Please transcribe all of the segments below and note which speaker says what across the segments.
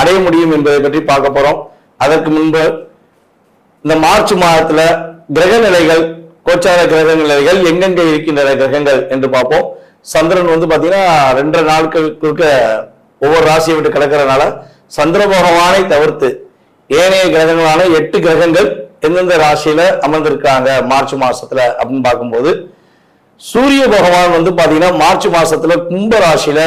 Speaker 1: அடைய முடியும் என்பதை பற்றி பார்க்க போறோம். அதற்கு முன்பு இந்த மார்ச் மாதத்துல கிரக நிலைகள் கோச்சார கிரக நிலைகள் எங்கெங்க இருக்கின்றன கிரகங்கள் என்று பார்ப்போம். சந்திரன் வந்து பாத்தீங்கன்னா ரெண்டரை நாட்களுக்கு ஒவ்வொரு ராசியை விட்டு கிடக்கிறதுனால சந்திர பகவானை தவிர்த்து ஏனைய கிரகங்களான எட்டு கிரகங்கள் எந்தெந்த ராசியில அமர்ந்திருக்காங்க மார்ச் மாசத்துல அப்படின்னு பார்க்கும்போது சூரிய பகவான் வந்து பாத்தீங்கன்னா மார்ச் மாசத்துல கும்ப ராசியில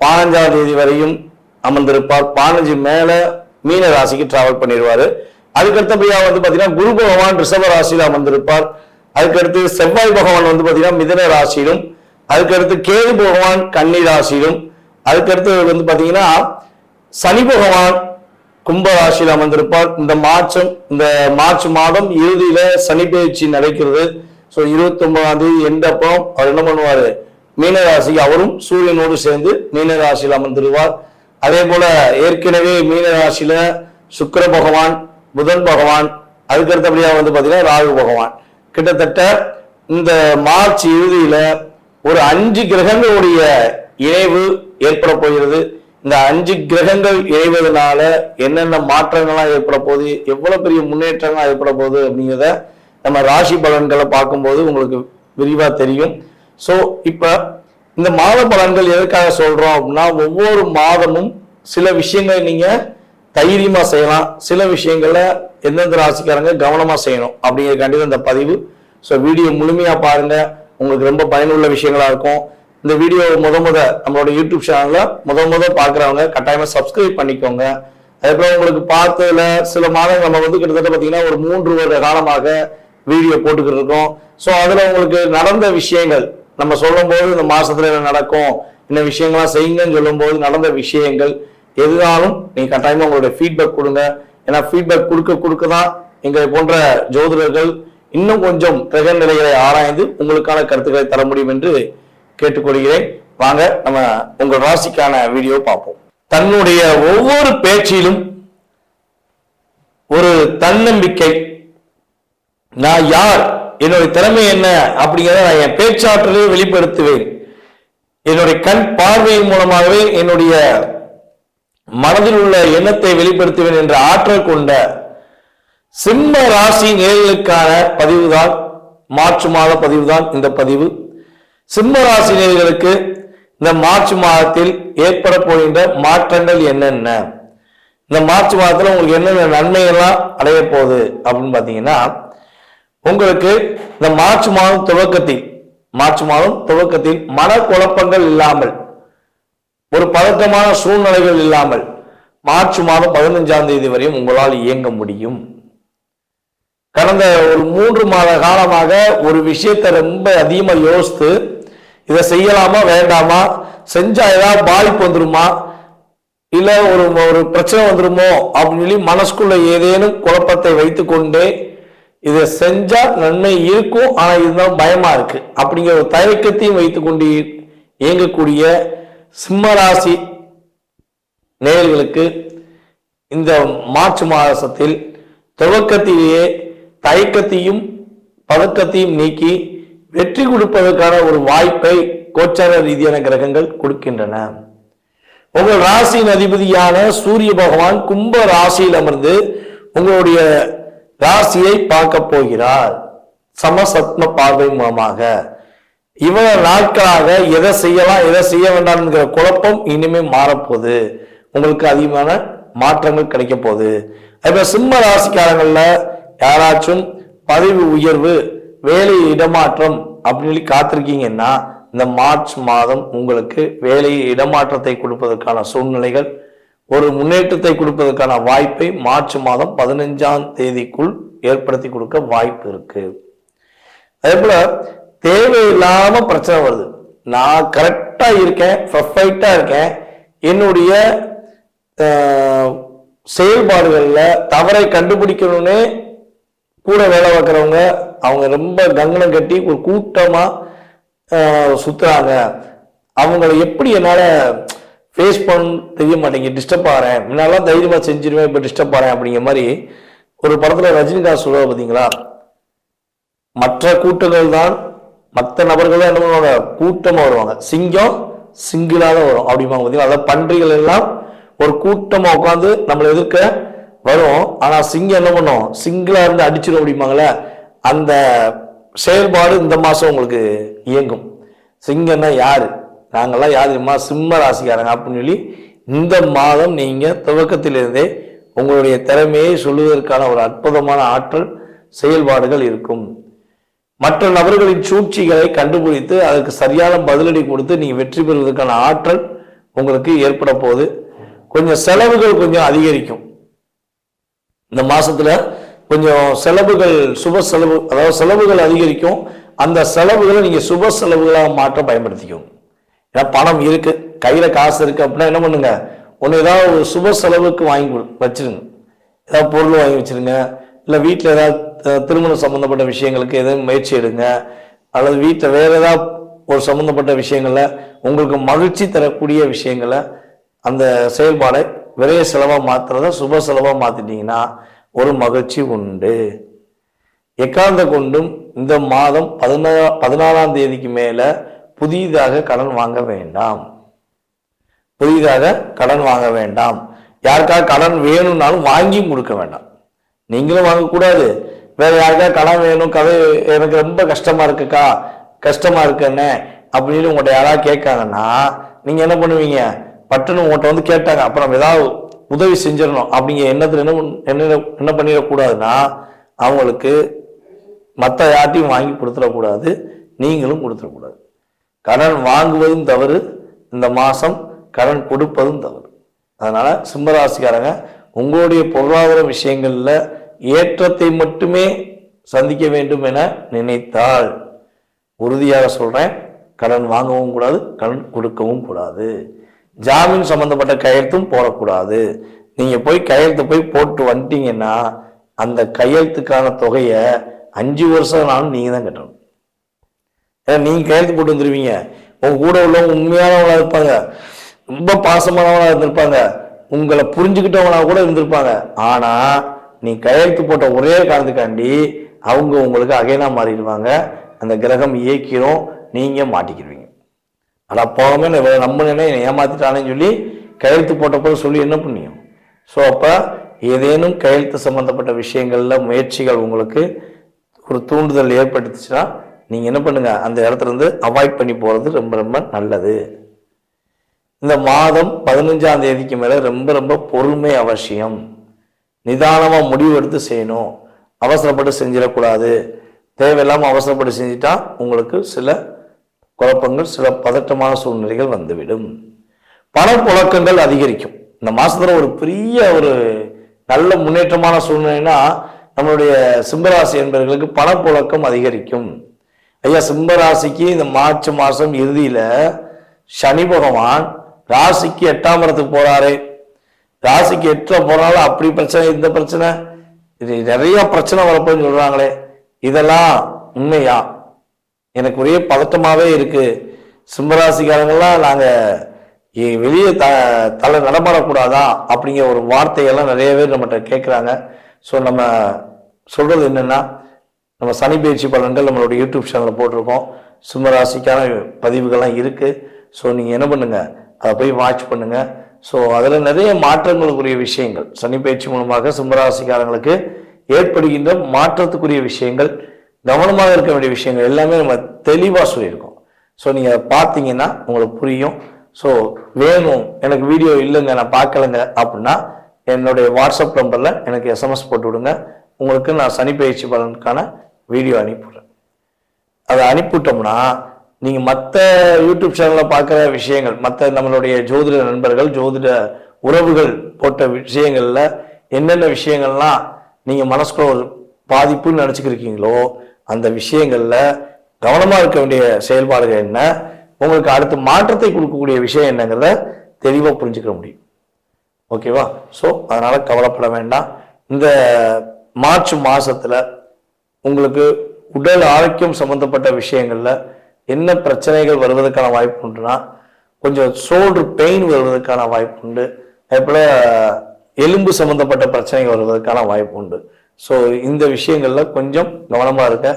Speaker 1: பதினஞ்சாம் தேதி வரையும் அமர்ந்திருப்பார். பதினஞ்சு மேல மீன ராசிக்கு டிராவல் பண்ணிடுவாரு. அதுக்கடுத்தபடியா வந்து பாத்தீங்கன்னா குரு பகவான் ரிஷப ராசியில அமர்ந்திருப்பார். அதுக்கடுத்து செவ்வாய் பகவான் வந்து பாத்தீங்கன்னா மிதன ராசியிலும் அதுக்கடுத்து கேது பகவான் கன்னி ராசியிலும் அதுக்கடுத்து வந்து பாத்தீங்கன்னா சனி பகவான் கும்ப ராசியில் அமர்ந்திருப்பார். இந்த மார்ச்சும் இந்த மார்ச் மாதம் இறுதியில சனி பயிற்சி நடக்கிறது. ஸோ இருபத்தி ஒன்பதாம் தேதி எந்த அப்போ அவர் என்ன பண்ணுவாரு? மீனராசி அவரும் சூரியனோடு சேர்ந்து மீனராசியில் அமர்ந்திருவார். அதே போல ஏற்கனவே மீன ராசியில சுக்கிர பகவான் புதன் பகவான் அதுக்கடுத்தபடியா வந்து பார்த்தீங்கன்னா ராகு பகவான். கிட்டத்தட்ட இந்த மார்ச் இறுதியில ஒரு அஞ்சு கிரகங்களுடைய இணைவு ஏற்பட போகிறது. இந்த அஞ்சு கிரகங்கள் இணைவதனால என்னென்ன மாற்றங்கள்லாம் ஏற்பட போகுது எவ்வளவு பெரிய முன்னேற்றங்கள்லாம் ஏற்பட போகுது அப்படிங்கிறத நம்ம ராசி பலன்களை பார்க்கும்போது உங்களுக்கு விரிவா தெரியும். ஸோ இப்போ இந்த மாத பலன்கள் எதற்காக சொல்றோம் அப்படின்னா ஒவ்வொரு மாதமும் சில விஷயங்களை நீங்க தைரியமா செய்யலாம். சில விஷயங்கள்ல எந்தெந்த ராசிக்காரங்க கவனமா செய்யணும் அப்படிங்கிறக்காண்டி தான் இந்த பதிவு. ஸோ வீடியோ முழுமையா பாருங்க. உங்களுக்கு ரொம்ப பயனுள்ள விஷயங்களா இருக்கும். இந்த வீடியோ முத முத நம்மளோட யூடியூப் சேனல்ல முத முத பாக்குறவங்க கட்டாயமா சப்ஸ்கிரைப் பண்ணிக்கோங்க. அதுக்கப்புறம் உங்களுக்கு பார்த்ததுல சில மாதங்கள் நம்ம வந்து கிட்டத்தட்ட பாத்தீங்கன்னா ஒரு மூன்று வருட காலமாக வீடியோ போட்டுக்கிட்டு இருக்கோம். ஸோ அதுல உங்களுக்கு நடந்த விஷயங்கள் நம்ம சொல்லும்போது இந்த மாசத்துல என்ன நடக்கும் இந்த விஷயங்கள்லாம் செய்யுங்கன்னு சொல்லும்போது நடந்த விஷயங்கள் எதுனாலும் நீங்க கட்டாயமா உங்களுடைய ஃபீட்பேக் கொடுங்க. ஏன்னா ஃபீட்பேக் கொடுக்க கொடுக்க தான் எங்களை போன்ற ஜோதிடர்கள் இன்னும் கொஞ்சம் கிரக நிலைகளை ஆராய்ந்து உங்களுக்கான கருத்துக்களை தர முடியும் என்று கேட்டுக்கொள்கிறேன். வாங்க நம்ம உங்கள் ராசிக்கான வீடியோ பார்ப்போம். தன்னுடைய ஒவ்வொரு பேச்சிலும் ஒரு தன்னம்பிக்கை. நான் யார்? என்னுடைய திறமை என்ன அப்படிங்கிறத நான் என் பேச்சாற்றலே வெளிப்படுத்துவேன். என்னுடைய கண் பார்வையின் மூலமாகவே என்னுடைய மனதில் உள்ள எண்ணத்தை வெளிப்படுத்துவேன் என்ற ஆற்றல் கொண்ட சிம்ம ராசி நேர்களுக்கான பதிவுதான் மார்ச் மாத பதிவு தான் இந்த பதிவு. சிம்ம ராசி நேர்களுக்கு இந்த மார்ச் மாதத்தில் ஏற்பட போகின்ற மாற்றங்கள் என்னென்ன? இந்த மார்ச் மாதத்தில் உங்களுக்கு என்னென்ன நன்மைகள்லாம் அடைய போகுது அப்படின்னு பார்த்தீங்கன்னா உங்களுக்கு இந்த மார்ச் மாதம் துவக்கத்தில் மார்ச் மாதம் துவக்கத்தில் மனக்குழப்பங்கள் இல்லாமல் ஒரு பதட்டமான சூழ்நிலைகள் இல்லாமல் மார்ச் மாதம் பதினஞ்சாம் தேதி வரையும் உங்களால் இயங்க முடியும். கடந்த ஒரு மூன்று மாத காலமாக ஒரு விஷயத்தை ரொம்ப அதிகமாக யோசித்து இதை செய்யலாமா வேண்டாமா செஞ்சா ஏதாவது பாதிப்பு வந்துருமா இல்லை ஒரு ஒரு பிரச்சனை வந்துருமோ அப்படின்னு சொல்லி மனசுக்குள்ள ஏதேனும் குழப்பத்தை வைத்துக்கொண்டே இதை செஞ்சா நன்மை இருக்கும் ஆனால் இதுதான் பயமா இருக்கு. அப்படிங்கிற ஒரு தயக்கத்தையும் வைத்துக்கொண்டு இயங்கக்கூடிய சிம்மராசி நேயர்களுக்கு இந்த மார்ச் மாதத்தில் துவக்கத்திலேயே தயக்கத்தையும் பதக்கத்தையும் நீக்கி வெற்றி கொடுப்பதற்கான ஒரு வாய்ப்பை கோச்சார ரீதியான கிரகங்கள் கொடுக்கின்றன. உங்கள் ராசியின் அதிபதியான சூரிய பகவான் கும்ப ராசியில் அமர்ந்து உங்களுடைய ராசியை பார்க்க போகிறார். சமசத்ம பார்வை மூலமாக. இவ்வளவு நாட்களாக எதை செய்யலாம் எதை செய்ய வேண்டாம்ங்கிற குழப்பம் இனிமே மாறப்போகுது. உங்களுக்கு அதிகமான மாற்றங்கள் கிடைக்க போகுது. அதே சிம்ம ராசிக்காரங்கள்ல யாராச்சும் பதவி உயர்வு வேலை இடமாற்றம் அப்படின்னு சொல்லி காத்திருக்கீங்கன்னா இந்த மார்ச் மாதம் உங்களுக்கு வேலை இடமாற்றத்தை கொடுப்பதற்கான சூழ்நிலைகள் ஒரு முன்னேற்றத்தை கொடுப்பதற்கான வாய்ப்பை மார்ச் மாதம் பதினஞ்சாம் தேதிக்குள் ஏற்படுத்தி கொடுக்க வாய்ப்பு இருக்கு. அதே போல தேவையில்லாம பிரச்சனை வருது. நான் கரெக்டா இருக்கேன் பர்ஃபெக்டா இருக்கேன். என்னுடைய செயல்பாடுகளில் தவறை கண்டுபிடிக்கணும்னு கூட வேலை பார்க்குறவங்க அவங்க ரொம்ப கங்கணம் கட்டி ஒரு கூட்டமாக சுற்றுறாங்க அவங்கள எப்படி என்னால் ஃபேஸ் பண்ண தெரிய மாட்டேங்குது. டிஸ்டர்ப் ஆகிறேன் முன்னாலாம் தைரியமாக செஞ்சிருவேன் இப்போ டிஸ்டர்ப் ஆகிறேன் அப்படிங்கிற மாதிரி ஒரு படத்தில் ரஜினிகாந்த் சொல்லுவார் பார்த்தீங்களா மற்ற கூட்டங்கள் தான் மற்ற நபர்கள் என்ன பண்ணுவாங்க? கூட்டமாக வருவாங்க. சிங்கம் சிங்கிளாக தான் வரும் அப்படிம்பாங்க பார்த்தீங்களா அதாவது பன்றிகள் எல்லாம் ஒரு கூட்டமாக உட்காந்து நம்மளை எதிர்க்க வரும். ஆனால் சிங்கம் என்ன பண்ணும்? சிங்கிளாக இருந்து அடிச்சிடும் அப்படிம்பாங்களே அந்த செயல்பாடு இந்த மாதம் உங்களுக்கு இயங்கும். சிங்கம்னா யாரு? நாங்கள்லாம் யார் தெரியுமா? சிம்ம ராசிக்காரங்க அப்படின்னு சொல்லி இந்த மாதம் நீங்கள் துவக்கத்திலிருந்தே உங்களுடைய திறமையை சொல்லுவதற்கான ஒரு அற்புதமான ஆற்றல் செயல்பாடுகள் இருக்கும். மற்ற நபர்களின் சூழ்ச்சிகளை கண்டுபிடித்து அதற்கு சரியான பதிலடி கொடுத்து நீங்கள் வெற்றி பெறுவதற்கான ஆற்றல் உங்களுக்கு ஏற்பட போகுது. கொஞ்சம் செலவுகள் கொஞ்சம் அதிகரிக்கும். இந்த மாசத்துல கொஞ்சம் செலவுகள் சுப செலவு அதாவது செலவுகள் அதிகரிக்கும். அந்த செலவுகளை நீங்கள் சுப செலவுகளாக மாற்ற பயன்படுத்திக்கோங்க. ஏன்னா பணம் இருக்கு. கையில காசு இருக்கு அப்படின்னா என்ன பண்ணுங்க? ஒன்று ஏதாவது ஒரு சுப செலவுக்கு வாங்கி கொடு- வச்சிருங்க. ஏதாவது பொருள் வாங்கி வச்சிருங்க. இல்லை வீட்டில் ஏதாவது திருமணம் சம்மந்தப்பட்ட விஷயங்களுக்கு எதுவும் முயற்சி எடுங்க. அல்லது வீட்டில் வேற ஏதாவது ஒரு சம்மந்தப்பட்ட விஷயங்களில் உங்களுக்கு மகிழ்ச்சி தரக்கூடிய விஷயங்களை அந்த செயல்பாடை விரைய செலவாக மாத்துறத சுப செலவாக மாத்திட்டீங்கன்னா ஒரு மகிழ்ச்சி உண்டு. எக்காந்த கொண்டும் இந்த மாதம் பதினா பதினாலாம் தேதிக்கு மேலே புதிதாக கடன் வாங்க வேண்டாம். புதிதாக கடன் வாங்க வேண்டாம். யாருக்காவது கடன் வேணும்னாலும் வாங்கியும் கொடுக்க வேண்டாம். நீங்களும் வாங்கக்கூடாது. வேற யாருக்காவது கடன் வேணும் கதை எனக்கு ரொம்ப கஷ்டமா இருக்குக்கா கஷ்டமா இருக்குன்னு அப்படின்னு உங்கள்கிட்ட யாராவது கேட்காங்கன்னா நீங்க என்ன பண்ணுவீங்க? பட்டுன்னு உங்கள்கிட்ட வந்து கேட்டாங்க. அப்புறம் ஏதாவது உதவி செஞ்சிடணும். அப்படிங்கிற எண்ணத்தில் என்ன என்ன என்ன பண்ணிடக்கூடாதுன்னா அவங்களுக்கு மற்ற யார்ட்டையும் வாங்கி கொடுத்துடக்கூடாது. நீங்களும் கொடுத்துடக்கூடாது. கடன் வாங்குவதும் தவறு இந்த மாதம் கடன் கொடுப்பதும் தவறு. அதனால் சிம்மராசிக்காரங்க உங்களுடைய பொருளாதார விஷயங்களில் ஏற்றத்தை மட்டுமே சந்திக்க வேண்டும் என நினைத்தால் உறுதியாக சொல்கிறேன் கடன் வாங்கவும் கூடாது கடன் கொடுக்கவும் கூடாது. ஜாமீன் சம்பந்தப்பட்ட கையெழுத்தும் போடக்கூடாது. நீங்கள் போய் கையெழுத்து போய் போட்டு வந்துட்டீங்கன்னா அந்த கையெழுத்துக்கான தொகையை அஞ்சு வருஷம் நாளும் நீங்கள் தான் கட்டணும். ஏன்னா நீங்க கையெழுத்து போட்டு வந்துருவீங்க. உங்க கூட உள்ளவங்க உண்மையானவங்களா இருப்பாங்க. ரொம்ப பாசமானவங்களா இருந்திருப்பாங்க. உங்களை புரிஞ்சுக்கிட்டவங்களா கூட இருந்திருப்பாங்க. ஆனா நீ கையெழுத்து போட்ட ஒரே காரணத்துக்காண்டி அவங்க உங்களுக்கு அகைனா மாறிடுவாங்க. அந்த கிரகம் இயக்கிரும். நீங்க மாட்டிக்கிடுவீங்க. அட போகவே நம்ம என்னை ஏமாத்திட்டானேன்னு சொல்லி கையெழுத்து போட்டப்போ சொல்லி என்ன பண்ணியும்? ஸோ அப்போ ஏதேனும் கையெழுத்து சம்பந்தப்பட்ட விஷயங்கள்ல முயற்சிகள் உங்களுக்கு ஒரு தூண்டுதல் ஏற்பட்டுச்சுன்னா நீங்கள் என்ன பண்ணுங்கள் அந்த இடத்துலேருந்து அவாய்ட் பண்ணி போகிறது ரொம்ப ரொம்ப நல்லது. இந்த மாதம் பதினஞ்சாம் தேதிக்கு மேலே ரொம்ப ரொம்ப பொறுமை அவசியம். நிதானமாக முடிவு எடுத்து செய்யணும். அவசரப்பட்டு செஞ்சிடக்கூடாது. தேவையில்லாமல் அவசரப்பட்டு செஞ்சிட்டா உங்களுக்கு சில குழப்பங்கள் சில பதட்டமான சூழ்நிலைகள் வந்துவிடும். பணப்புழக்கங்கள் அதிகரிக்கும். இந்த மாதத்தில் ஒரு பெரிய ஒரு நல்ல முன்னேற்றமான சூழ்நிலைனா நம்மளுடைய சிம்மராசி என்பவர்களுக்கு பணப்புழக்கம் அதிகரிக்கும். ஐயா சிம்மராசிக்கு இந்த மார்ச் மாதம் இறுதியில் சனி பகவான் ராசிக்கு எட்டாம் இடத்துக்கு போறாரு. ராசிக்கு எட்டுல போனாலும் அப்படி பிரச்சனை இந்த பிரச்சனை. இது நிறைய பிரச்சனை வரப்போன்னு சொல்கிறாங்களே இதெல்லாம் உண்மையா? எனக்கு ஒரே பதட்டமாகவே இருக்குது சிம்மராசிக்காரங்கெல்லாம் நாங்கள் வெளியே த தலை நடமாடக்கூடாதா அப்படிங்கிற ஒரு வார்த்தையெல்லாம் நிறைய பேர் நம்மகிட்ட கேட்குறாங்க ஸோ நம்ம சொல்கிறது என்னென்னா நம்ம சனி பயிற்சி பலன்கள் நம்மளோட யூடியூப் சேனலில் போட்டிருக்கோம். சிம்மராசிக்கான பதிவுகள்லாம் இருக்குது ஸோ நீங்கள் என்ன பண்ணுங்கள் அதை போய் வாட்ச் பண்ணுங்கள் ஸோ அதில் நிறைய மாற்றங்களுக்குரிய விஷயங்கள். சனி பயிற்சி மூலமாக சிம்மராசிக்காரங்களுக்கு ஏற்படுகின்ற மாற்றத்துக்குரிய விஷயங்கள் கவனமாக இருக்க வேண்டிய விஷயங்கள் எல்லாமே நம்ம தெளிவாக சொல்லியிருக்கோம். ஸோ நீங்கள் பார்த்தீங்கன்னா உங்களுக்கு புரியும். ஸோ வேணும் எனக்கு வீடியோ இல்லைங்க நான் பார்க்கலங்க அப்படின்னா என்னுடைய வாட்ஸ்அப் நம்பரில் எனக்கு எஸ்எம்எஸ் போட்டு விடுங்க. உங்களுக்கு நான் சனி பயிற்சி பலனுக்கான வீடியோ அனுப்பிவிட்றேன். அதை அனுப்பிவிட்டோம்னா நீங்கள் மற்ற யூடியூப் சேனலில் பார்க்குற விஷயங்கள் மற்ற நம்மளுடைய ஜோதிட நண்பர்கள் ஜோதிட உறவுகள் போட்ட விஷயங்களில் என்னென்ன விஷயங்கள்லாம் நீங்கள் மனசுக்குள்ள ஒரு பாதிப்புன்னு நினச்சிக்கிருக்கீங்களோ அந்த விஷயங்களில் கவனமாக இருக்க வேண்டிய செயல்பாடுகள் என்ன உங்களுக்கு அடுத்து மாற்றத்தை கொடுக்கக்கூடிய விஷயம் என்னங்கிறத தெளிவாக புரிஞ்சுக்க முடியும். ஓகேவா? ஸோ அதனால் கவலைப்பட வேண்டாம். இந்த மார்ச் மாதத்தில் உங்களுக்கு உடல் ஆரோக்கியம் சம்பந்தப்பட்ட விஷயங்களில் என்ன பிரச்சனைகள் வருவதற்கான வாய்ப்பு உண்டுனா கொஞ்சம் ஷோல்டர் பெயின் வருவதற்கான வாய்ப்பு உண்டு. அதேபோல் எலும்பு சம்பந்தப்பட்ட பிரச்சனைகள் வருவதற்கான வாய்ப்பு உண்டு. ஸோ இந்த விஷயங்களில் கொஞ்சம் கவனமாக இருக்க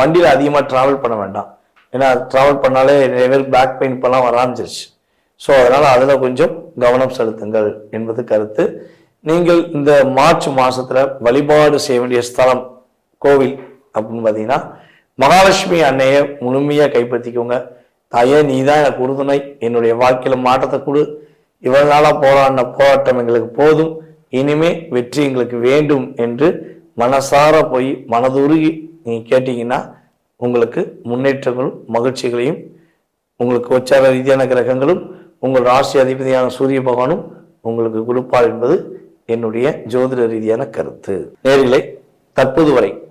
Speaker 1: வண்டியில் அதிகமாக ட்ராவல் பண்ண வேண்டாம். ஏன்னா ட்ராவல் பண்ணாலே நிறைய பேர் பேக் பெயின் இப்போலாம் வர ஆரம்பிச்சிருச்சு ஸோ அதனால் அதில் கொஞ்சம் கவனம் செலுத்துங்கள் என்பது கருத்து. நீங்கள் இந்த மார்ச் மாதத்தில் வழிபாடு செய்ய வேண்டிய ஸ்தலம் கோவில் அப்படின்னு பார்த்தீங்கன்னா மகாலட்சுமி அன்னையை முழுமையாக கைப்பற்றிக்கோங்க. தாயே நீ தான் எனக்கு உறுதுணை. என்னுடைய வாழ்க்கையில் மாற்றத்தை கொடு. இவ்வளவு நாளாக போராடின போராட்டம் எங்களுக்கு போதும். இனிமே வெற்றி எங்களுக்கு வேண்டும் என்று மனசார போய் மனதுருகி நீங்கள் கேட்டிங்கன்னா உங்களுக்கு முன்னேற்றங்களும் மகிழ்ச்சிகளையும் உங்களுக்கு உச்சார ரீதியான கிரகங்களும் உங்கள் ராசி அதிபதியான சூரிய பகவானும் உங்களுக்கு கொடுப்பார் என்பது என்னுடைய ஜோதிட ரீதியான கருத்து. நேர்களை தற்போது வரை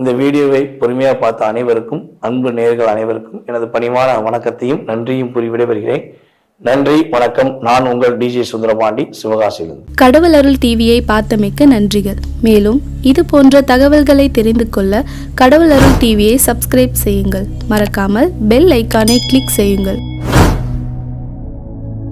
Speaker 1: இந்த வீடியோவை பொறுமையாக பார்த்த அனைவருக்கும் அன்பு நேர்கள் அனைவருக்கும் எனது பணிவான வணக்கத்தையும் நன்றியும் கூறி விடைபெறுகிறேன். நன்றி வணக்கம். நான் உங்கள் டிஜே சுந்தரபாண்டி சிவகாசியிலிருந்து.
Speaker 2: கடவுள் அருள் டிவியை பார்த்தமைக்கு நன்றிகள். மேலும் இது போன்ற தகவல்களை தெரிந்து கொள்ள கடவுள் அருள் டிவியை சப்ஸ்கிரைப் செய்யுங்கள். மறக்காமல் பெல் ஐக்கானை கிளிக் செய்யுங்கள்.